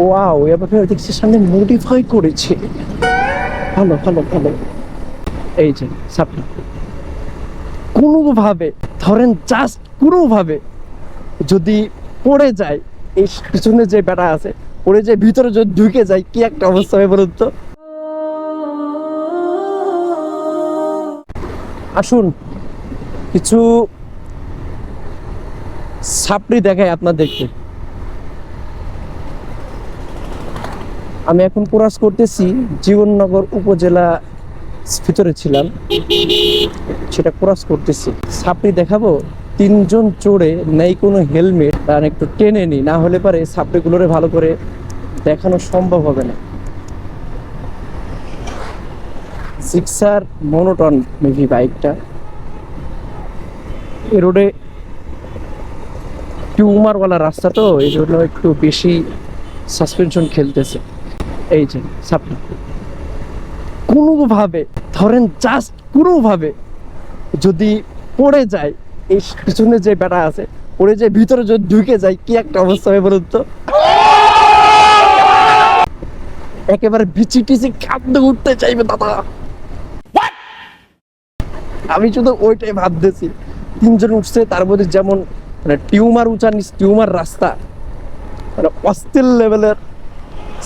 Wow এবার দেখছি সামনে মডিফাই করেছে। ভালো ভালো ভালো। এই যে, সাপটা। কোনোভাবে, ধরেন জাস্ট কোনোভাবে যদি পড়ে যায়, এই পিছনে যে বেটা আছে, পড়ে যায়, ভিতরে যদি ঢুকে যায়, কি একটা অবস্থা হবে বলুন তো? আসুন, কিছু সাপড়ি দেখায় আপনাদেরকে। আমি এখন কোরাস করতেছি জীবননগর উপজেলা ভিতরে ছিলাম। সেটা ক্রস করতেছি। সাপড়ি দেখাবো। তিনজন চড়ে নেই কোনো হেলমেট, তার একটু টেনে নি, না হলে পারে সাপড়িগুলোরে ভালো করে দেখানো সম্ভব হবে না। সিক্সার মনোটন মেবি বাইকটা এই রোডে টিউমারওয়ালা রাস্তা তো, এই জন্য একটু বেশি সাসপেনশন খেলতেছে। এই যে সাপড়ি কোনোভাবে ধরেন জাস্ট কোনোভাবে যদি পড়ে যায় এই পিছনে যে বেটা আছে পড়ে যায় ভিতরে যদি ঢুকে যায় কি একটা অবস্থা হবে বলুন তো? একেবারে বিচি টিচি খাদ্য উঠতে চাইবে দাদা। আমি শুধু ওইটাই ভাবতেছি। তিনজন উঠছে তার মধ্যে যেমন মানে টিউমার উঁচা নিচ টিউমার রাস্তা মানে অস্থির লেভেলের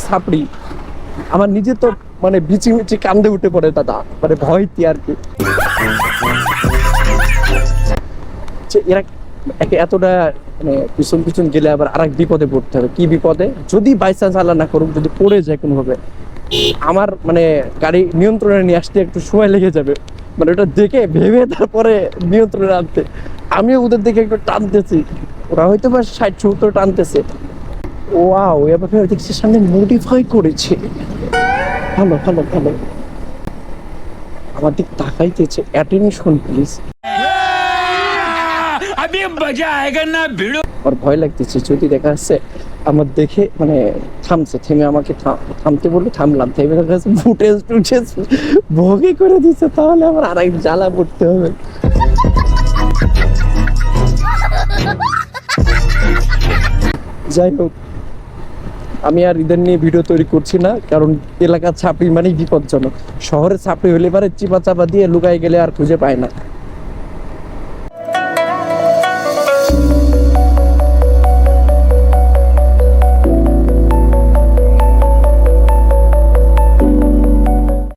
সাপড়ি। আমার নিজে তো মানে বিচি মিচি কান্দে উঠে পড়ে দাদা মানে ভয়তি আর কি। এরা এতটা মানে পিছন পিছন গেলে আবার আরেক বিপদে পড়তে হবে। কি বিপদে? যদি বাই চান্স আল্লাহ না করুক, যদি পড়ে যায় কোনোভাবে, আমার মানে গাড়ি নিয়ন্ত্রণে নিয়ে আসতে একটু সময় লেগে যাবে। মানে ওটা দেখে ভেবে তারপরে নিয়ন্ত্রণে আনতে। আমিও ওদের দেখে একটু টানতেছি। ওরা হয়তো বা ষাট সত্তর টানতেছে। ওয়াও এভাবে দেখছি সামনে মডিফাই করেছে। ভালো ভালো ভালো। আমার দিক তাকাইতেছে অ্যাটেনশন প্লিজ আমি মজা ভিড়ো আর ভয় লাগতেছে যদি দেখা যাচ্ছে আমার দেখে মানে থামছে থেমে আমাকে থামতে বলল থামলাম থেমে দেখা ফুটেজ টুটেজ ভোগে করে দিচ্ছে তাহলে আমার আর এক জ্বালা পড়তে হবে। যাই হোক আমি আর ঈদের নিয়ে ভিডিও তৈরি করছি না, কারণ এলাকার ছাপড়ি মানেই বিপজ্জনক। শহরে ছাপড়ি হলে পারে চিপা চাপা দিয়ে লুকাই গেলে আর খুঁজে পায় না।